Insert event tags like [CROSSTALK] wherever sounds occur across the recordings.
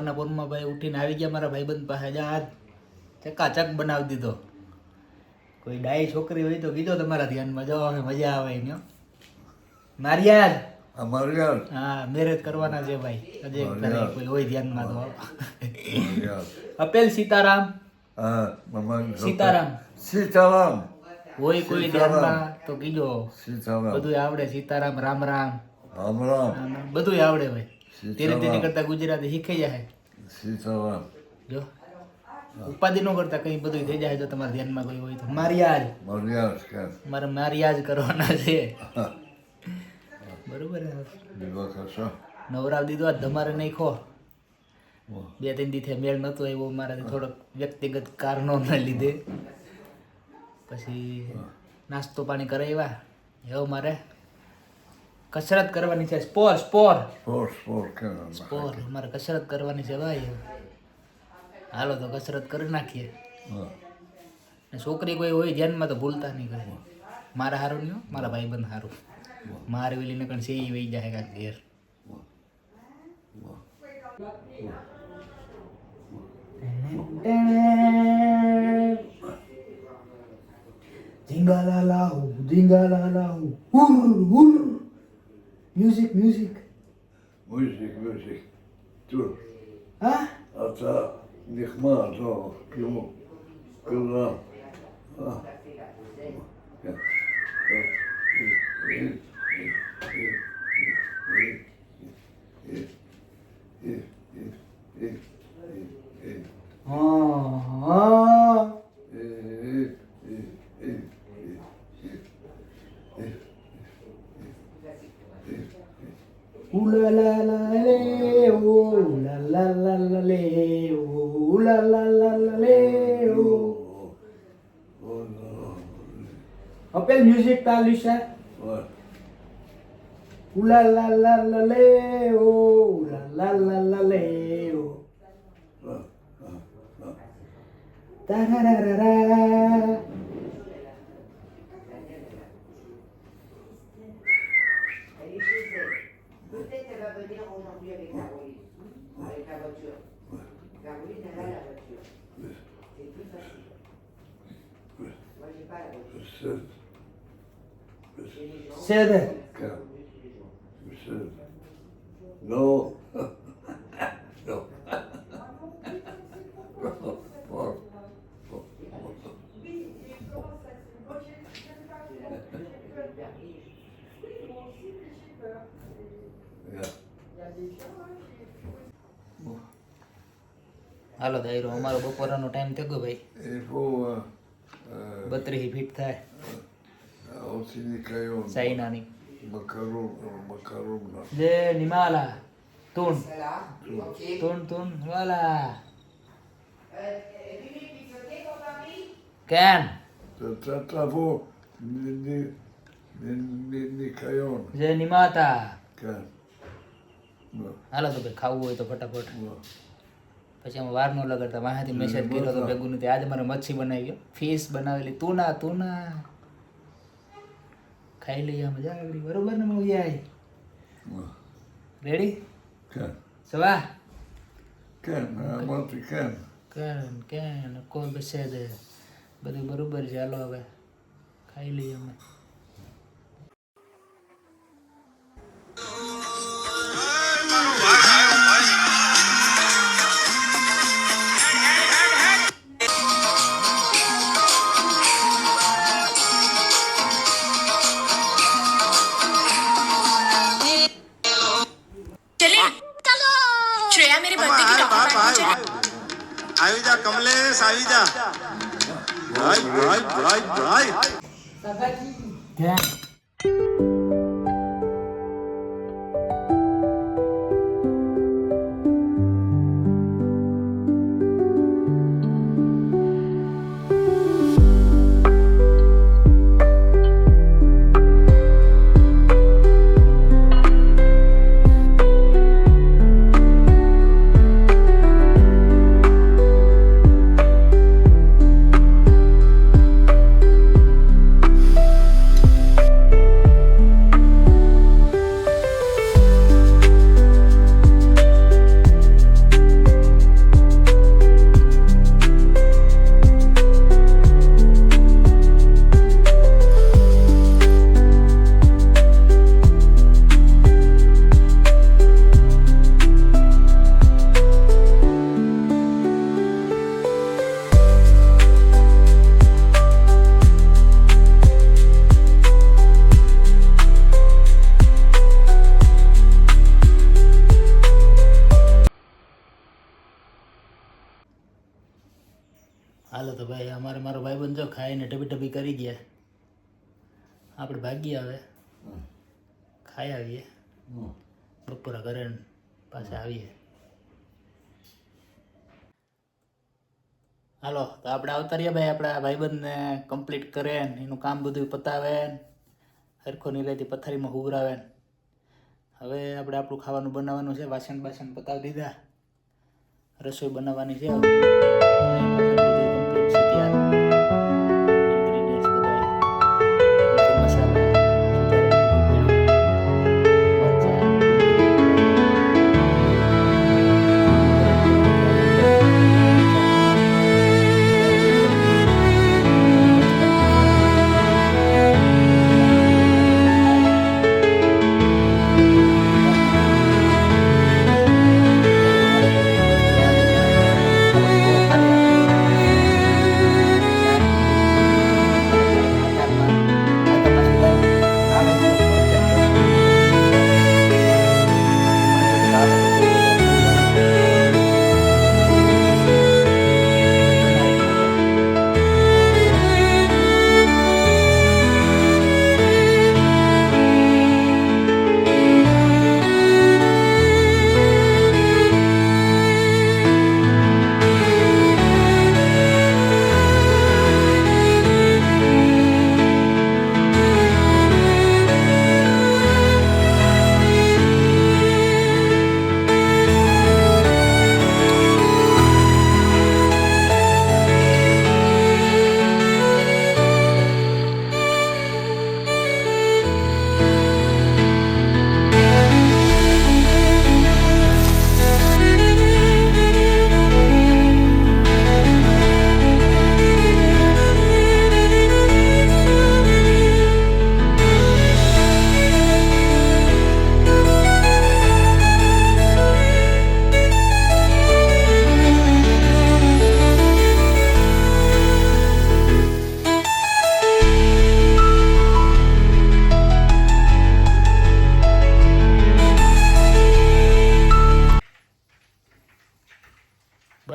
સવારના પોરમાં ભાઈ ઉઠીને આવી ગયા મારા ભાઈબંધ પાસે. જા ચકાચક બનાવી દીધો. કોઈ ડાય છોકરી હોય તો કીધો તમારા ધ્યાનમાં. જાઓ અમે મજા આવે એમ મારિયાદ હા મેરેજ કરવાના છે ભાઈ. અજય કોઈ હોય ધ્યાનમાં તો. અપેલ સીતારામ. સીતારામ. સીતારામ. હોય કોઈ ધ્યાનમાં તો કીધો. સીતારામ. બધું આવડે. સીતારામ રામ રામ. રામ રામ. બધું આવડે ભાઈ. ધીરે ધીરે કરતા ગુજરાતી શીખાઈ જાય. સીતારામ જો. ઉપાધિ ન કરતા કઈ બધું થઈ જાય તો તમારા ધ્યાનમાં કોઈ હોય તો. મારિયાજ. મારિયાજ કે મારે મારી કરવાના છે. બરોબર નવરાવ દીધો આ તમારે નહીં ખો બે ત્રણ દીથે મેળ નતો આવ્યો મારા થોડોક વ્યક્તિગત કારણોના લીધે. પછી નાસ્તો પાણી કરાવ્યા. એવો મારે. કસરત કરવાની છે. સ્પોર સ્પોર. સ્પોર સ્પોર સ્પોર મારે કસરત કરવાની છે ભાઈ. હાલો તો કસરત કરી નાખીએ. ને છોકરી કોઈ હોય ધ્યાનમાં તો ભૂલતા નહીં કરે મારા હારું નહીં હો, મારા ભાઈબંધ હારું. મારે વેલી ને કણ સેઈ વહી જાય કાંઈક ઘેર. ધીંગાલા લાહુ ધીંગાલા લાહુ હુર હુર Music, music. Music, music. Toen. Huh? Had נחמד, לא, כמו, כאילו, Ah. Ah. Ouh la la la lé, oh, la la la la lé, oh, la la la la lé, oh. Rappelle musique par Lucien. Ouais. Ouh la la la la lé, oh, la la la la lé, oh. Ta ra ra ra ra. Sede. No. [LAUGHS] no. હાલો દાયરો અમારો બપોરાનો time થયો ગયો ભાઈ બત્રીસ fit થાય Sainani. Macaron, macaron. De Nimala. Tun. Tun, tun, wala. Can. Tratavo. નિકાયોન જય નિમાતા હાલો તો ભાઈ ખાવું હોય તો ફટાફટ પછી અમે વાર ન લગાડતા માહિતી મેસેજ કર્યો તો ભેગું નથી આજે મારે મચ્છી બનાવી ગયો ફીસ બનાવેલી તુના તુના ખાઈ લઈએ મજા આવડી બરોબર ને મમ્મી રેડી સવા? કેમ? કેમ? કેમ કેમ? કોઈ બસે બધું બરોબર ચાલો હવે ખાઈ લઈએ અમે. श्रेया मेरे बर्थडे की टॉप આવી જા કમલેશ આવી જા ભાઈ ભાઈ ભાઈ ભાઈ આ મારો ભાઈબંધ જો ખાઈને ઢબી ઢબી કરી ગયા આપણે ભાગીએ હવે ખાઈ આવીએ. બપોરા ઘરે પાછા આવીએ. હાલો તો આપણે આવતા રહીએ ભાઈ આપણા ભાઈબંધને કમ્પ્લીટ કરે ને એનું કામ બધું પતાવે ને હરખો નિરાયથી પથારીમાં હુવરાવે ને. હવે આપણે આપણું ખાવાનું બનાવવાનું છે વાસણ બાસણ પતાવી દીધા. રસોઈ બનાવવાની છે.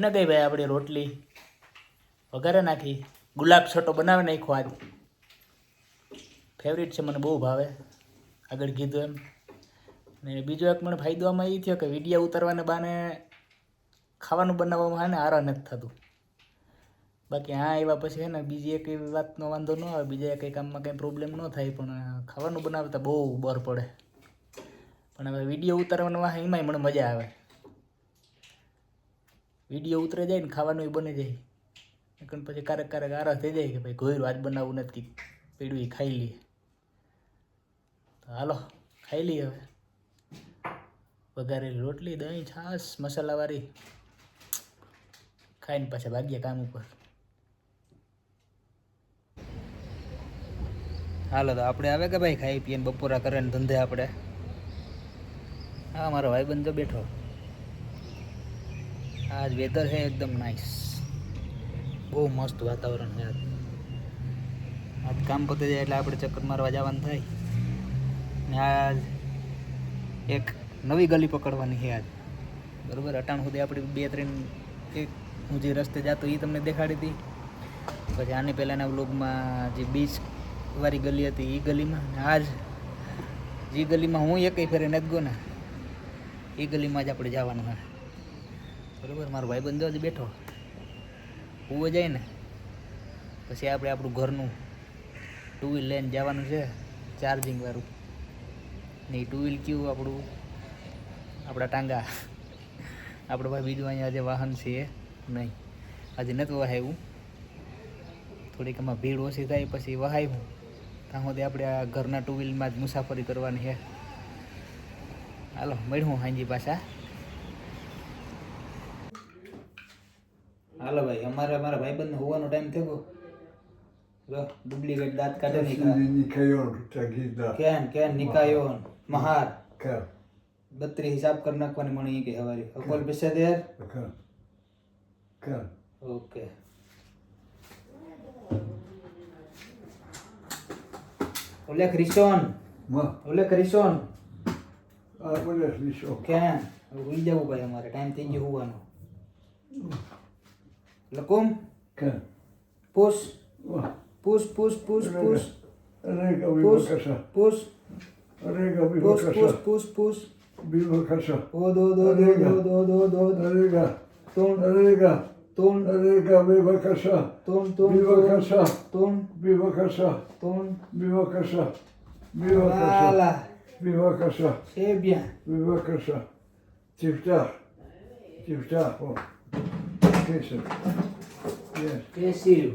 બને ગઈ ભાઈ આપણી રોટલી. વઘારે નાખી. ગુલાબ છટો બનાવી નાખ્યો આજ. ફેવરિટ છે, મને બહુ ભાવે. આગળ કીધું એમ. ને બીજો એક મને ફાયદો આમાં એ થયો કે વિડીયા ઉતારવાને બાને ખાવાનું બનાવવામાં હે ને આરા નથી થતું. બાકી હા એવા પછી હે ને બીજી એક એવી વાતનો વાંધો ન આવે, બીજા કંઈ કામમાં કંઈ પ્રોબ્લેમ ન થાય, પણ ખાવાનું બનાવતા બહુ બર પડે. પણ હવે વીડિયો ઉતારવાનો એમાંય મને મજા આવે. વીડિયો ઉતરે જાય ને ખાવાનું એ બની જાય. કારણ પછી ક્યારેક ક્યારેક આરા થઈ જાય કે ભાઈ ઘોયરું આજ બનાવવું નથી. પીડું એ ખાઈ લઈએ. હાલો, ખાઈ લઈએ હવે. વઘારેલી રોટલી, દહીં, છાશ, મસાલાવાળી. ખાઈને પાછા ભાગ્યા કામ ઉપર. હાલો તો આપણે આવે કે ભાઈ ખાઈ પીએ બપોરા કરે ને ધંધે આપણે? હા, મારો ભાઈબંધ તો બેઠો. આજ વેધર છે એકદમ નાઇસ બહુ મસ્ત વાતાવરણ છે આજ. કામ પતી જાય એટલે આપણે ચક્કર મારવા જવાનું થાય. ને આજ એક નવી ગલી પકડવાની છે આજ. બરાબર? અટાણ સુધી આપણી બે ત્રણ એક હું જે રસ્તે જતો એ તમને દેખાડી હતી પછી આની પહેલાંના વ્લોગમાં જે બીચ વાળી ગલી હતી એ ગલીમાં. આજ જે ગલીમાં હું એકઈ ફેરે નથી ગયો ને એ ગલીમાં જ આપણે જવાનું હોય બરોબર? મારો ભાઈબંધ જ બેઠો. ઉવો જાય ને. પછી આપણે આપણું ઘરનું ટુ વ્હીલ લઈને જવાનું છે ચાર્જિંગ વાળું. ને ટુ વ્હીલ કયું આપણું? આપણા ટાંગા. આપણો ભાઈ બીજું અહીંયા આજે વાહન છે, નહીં. આજે નથી વહાવ્યું થોડીક એમાં ભીડ ઓછી થાય, પછી વહાવ્યું ત્યાં સુધી આપણે આ ઘરના ટુ વ્હીલમાં જ મુસાફરી કરવાની છે. હાલો મળ્યું હાંજી પાછા. મારા અમારા ભાઈબંધને હોવાનો ટાઈમ થયો લો ડુપ્લિકેટ દાંત કાઢે નીકળ્યો. કેન કેન નિકાયો મહાર. બત્રી હિસાબ કરી નાખવાની મને કે હવારી. અકોલ પૈસા દે યાર can. Can. ઓકે ઓલે ક્રિસ્ટોન ઓલે ક્રિસ્ટોન ઓલે olha કેમ હોઈ જવું ભાઈ અમારે. ટાઈમ થઈ ગયો હોવાનો. Lăcum? Că? Pus. Pus, pus, pus, pus. Rega, pus, pus. Rega, pus, pus, pus, pus. Bivă ca așa. O, do, do, do, do, do, do, do. Rega. Ton. Rega. Ton. Rega, bivă ca așa. Ton, ton, bivă ca așa. Ton. Bivă ca. Ton. Bivă ca așa. Bivă ca așa. Ala. Bivă ca Tiftah. Tiftah. Bishop. Yes. Yes, you.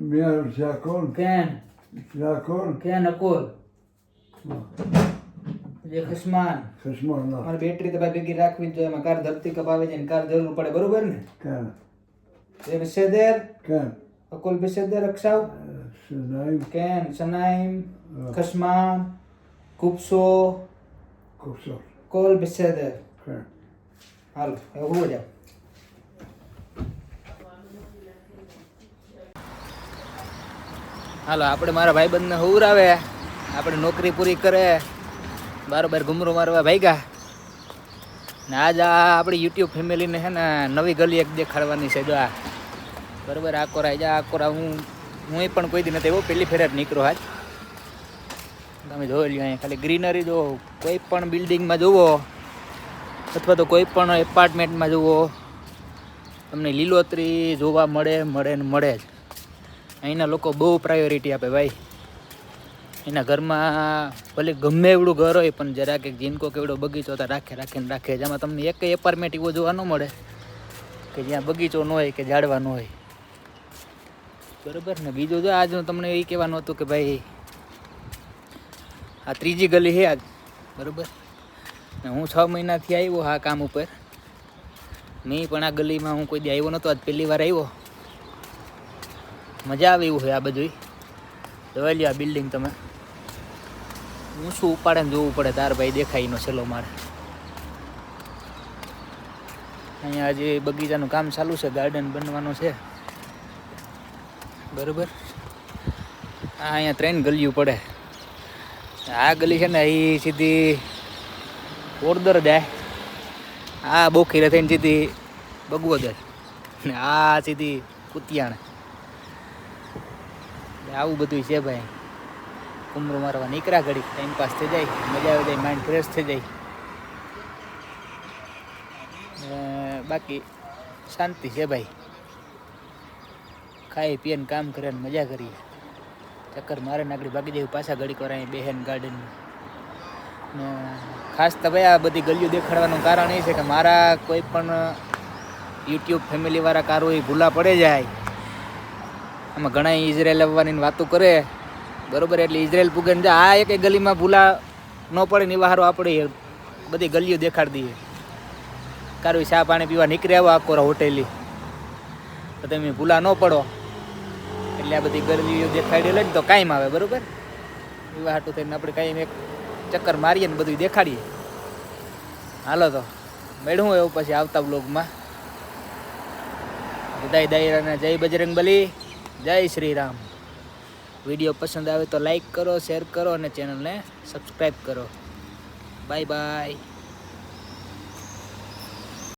Mayor Zakon. Ken. Zakon. Ken Akol. જે ખસમાન ખસમાન મારે battery તો ભાઈ ભેગી રાખવી જોઈએ. એમાં car ધરતી કપાવે છે કાર જરૂર પડે. બરોબર ને? કાર એ બિસેદેર. કાર અકોલ બિસેદેર અક્ષાવ સનાઈમ કેન સનાઈમ ખસમાન કુપસો કુપસો કોલ બિસેદેર. કાર હાલો એવું જાવ હાલો, આપણે મારા ભાઈબંધને આવે આપણે નોકરી પૂરી કરે. બારોબાર ઘુમરો મારવા ભાઈગા. ને આજ આ આપણી યુટ્યુબ ફેમિલીને છે ને નવી ગલી એક દેખાડવાની છે, જો આ. બરોબર, આ કોરા જા આ કોરા હું હું પણ કોઈ દી નથી એવો પહેલી ફેર જ નીકળ્યો આજ તમે જોઈ લ્યો અહીંયા ખાલી ગ્રીનરી જુઓ કોઈ પણ બિલ્ડિંગમાં જુઓ, અથવા તો કોઈ પણ એપાર્ટમેન્ટમાં જુઓ, તમને લીલોતરી જોવા મળે મળે ને મળે જ. અહીંના લોકો બહુ પ્રાયોરિટી આપે ભાઈ. એના ઘરમાં ભલે ગમે એવડું ઘર હોય, પણ જરાક કે જીનકો કેવડો બગીચો તો રાખે રાખીને રાખે. જેમાં તમને એક એપાર્ટમેન્ટ એવો જોવા ન મળે, કે જ્યાં બગીચો ન હોય, કે ઝાડવા ન હોય. બરોબર ને? બીજું જો આજ તમને એ કહેવાનું હતું કે ભાઈ, આ ત્રીજી ગલી છે આજ. બરોબર? ને હું છ મહિનાથી આવ્યો આ કામ ઉપર. મેં પણ આ ગલીમાં હું કોઈ દી આવ્યો નહોતો આજ પહેલી વાર આવ્યો. મજા આવે એવું હોય આ બધું જોઈ લ્યો આ બિલ્ડિંગ તમે. હું શું ઉપાડે જોવું પડે, તાર ભાઈ દેખાય એનો છેલ્લો મારે અહીંયા આજે બગીચાનું કામ ચાલુ છે ગાર્ડન બનવાનું છે. બરોબર? આ અહીંયા ત્રણ ગલીઓ પડે. આ ગલી છે ને એ સીધી ઓરદર જાય આ બોખીરે થઈને સીધી બગવદર. ને આ સીધી કુતિયાણ. આવું બધું છે ભાઈ. કુમરો મારવા નીકળ્યા ઘડી ટાઈમ પાસ થઈ જાય, મજા આવી જાય માઇન્ડ ફ્રેશ થઈ જાય. બાકી શાંતિ છે ભાઈ. ખાઈ પીએ ને કામ કરે મજા કરીએ. ચક્કર મારે નાગડી ભાગી જાય, પાછા ઘડી કરાય બેહેન ગાર્ડન ને ખાસ તો ભાઈ આ બધી ગલીઓ દેખાડવાનું કારણ એ છે કે મારા કોઈ પણ યુટ્યુબ ફેમિલીવાળા કારો એ ભૂલા પડે જાય. આમાં ઘણા ઇઝરાયલ આવવાની વાતો કરે. બરોબર, એટલે ઇઝરાયલ પૂગે ને આ એક ગલીમાં ભૂલા ન પડે ને એવા આપણે બધી ગલીઓ દેખાડી દઈએ. કારું ચા પાણી પીવા નીકળી આવો આખો હોટેલી તો તમે ભૂલા ન પડો. એટલે આ બધી ગલીઓ દેખાડી લે તો કાંઈ આવે, બરોબર? એવા હાટું થઈને આપણે કાંઈ એક ચક્કર મારીએ ને બધું દેખાડીએ. હાલો તો મેળવું એવું પછી આવતા બ્લોગમાં બધાય દાયરાના જય બજરંગ બલી જય શ્રી રામ વીડિયો પસંદ આવે તો લાઈક કરો શેર કરો અને ચેનલને સબસ્ક્રાઈબ કરો. Bye bye